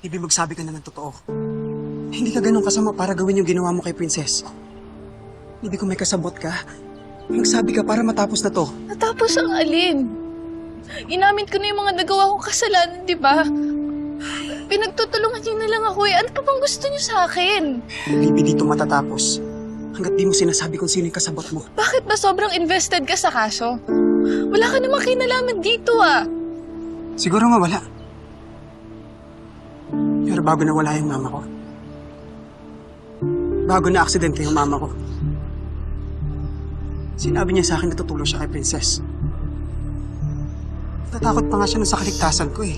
Bibi, magsabi ka na ng totoo. Hindi ka ganun kasama para gawin yung ginawa mo kay Princess. Bibi, kung may kasabot ka, magsabi ka para matapos na to. Natapos ang alin. Inamin ko na yung mga nagawa kong kasalanan, di ba? Pinagtutulungan niyo na lang ako eh. Ano pa bang gusto niyo sa akin? Bibi, dito matatapos. Hanggat di mo sinasabi kung sino yung kasabot mo. Bakit ba sobrang invested ka sa kaso? Wala ka namang kinalaman dito ah. Siguro nga wala. Pero bago nawala yung mama ko, bago na aksidente yung mama ko, sinabi niya sa akin na tutulong siya kay Princess. Natatakot pa nga siya sa kaligtasan ko eh.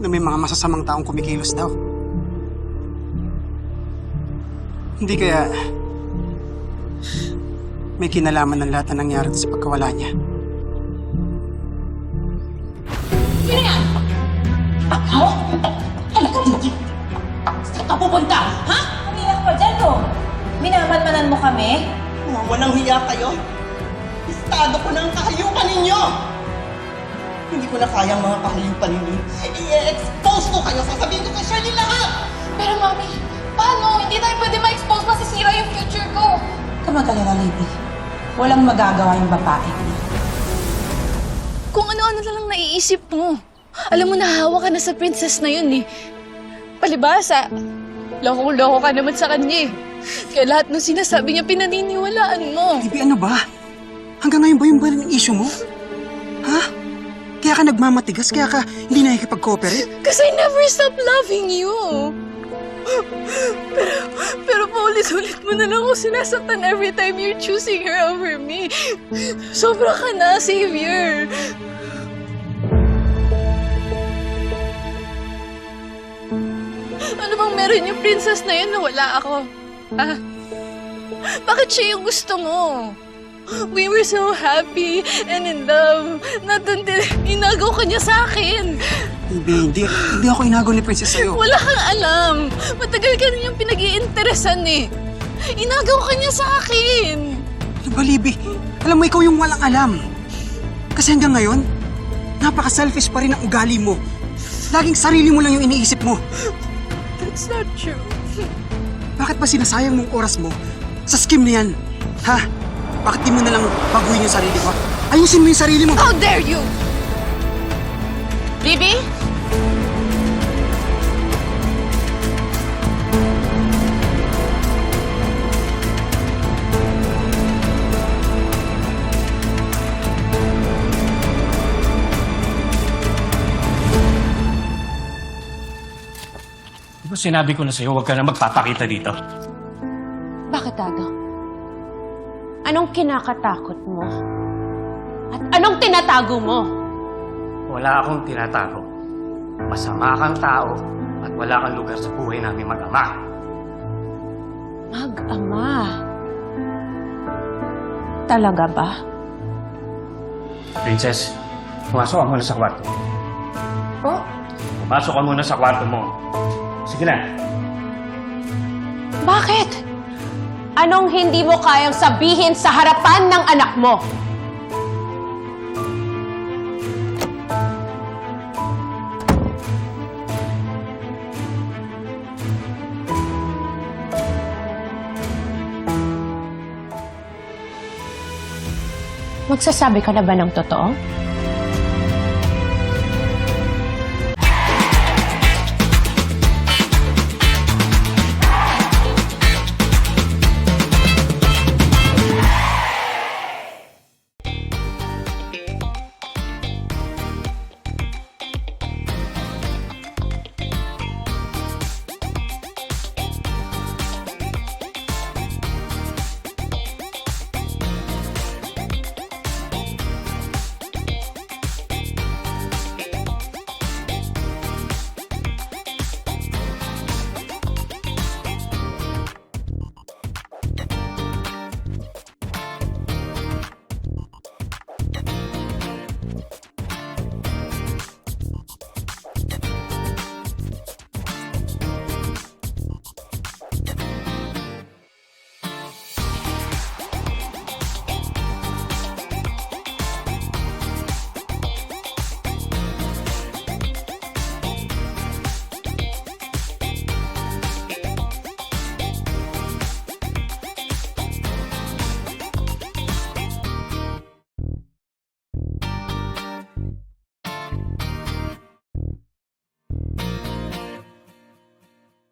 Na may mga masasamang taong kumikilos daw. Hindi kaya may kinalaman ng lahat na nangyari sa pagkawala niya. Mo? Ano pupunta? Ha? Umiyak pa dyan, oh. Minamanmanan mo kami? Mga walang hiya kayo. Estado ko ng kahayupan ninyo. Hindi ko na kayang mga kahayupan ninyo. I-expose ko kayo. Sasabihin ko kay Shirley lahat. Pero mami, paano? Hindi tayo pwede ma-expose masisira yung future ko. Kamagalala, lady. Walang magagawa yung babae. Kung ano-ano na lang naiisip mo. Alam mo, nahawa ka na sa princess na yun eh. Palibasa, loko-loko ka naman sa kanya eh. Kaya lahat ng sinasabi niya, pinaniniwalaan mo. Bibi, ano ba? Hanggang ngayon ba yung ba yung issue mo? Ha? Kaya ka nagmamatigas? Kaya ka hindi nakikipag-cooperate? Because I never stop loving you. Pero, pero paulit-ulit mo na lang ako sinasaktan every time you're choosing her over me. Sobra ka na, Savior. Bang meron yung princess na yun na wala ako? Ha? Bakit siya yung gusto mo? We were so happy and in love. Not until inagaw ka niya sa akin. Bibi, hindi, hindi ako inagaw ni Princess sa'yo. Wala kang alam. Matagal ka rin yung pinag iinteresan eh. Inagaw ka niya sa akin. Ano ba, Libby? Alam mo, ikaw yung walang alam. Kasi hanggang ngayon, napaka-selfish pa rin ang ugali mo. Laging sarili mo lang yung iniisip mo. That's not true. Bakit ba sinasayang mong oras mo sa scheme na yan? Ha? Bakit di mo na lang baguhin yung sarili mo? Ayusin mo yung sarili mo. How dare you? Bibi? Di ba sinabi ko na sa'yo, huwag ka na magpapakita dito? Bakit, Dado? Anong kinakatakot mo? At anong tinatago mo? Wala akong tinatago. Masama kang tao at wala kang lugar sa buhay namin mag-ama. Mag-ama. Talaga ba? Princess, pumasok ka muna sa kwarto. Po? Pumasok ka muna sa kwarto mo. Sige na. Bakit? Anong hindi mo kayang sabihin sa harapan ng anak mo? Magsasabi ka na ba ng totoo?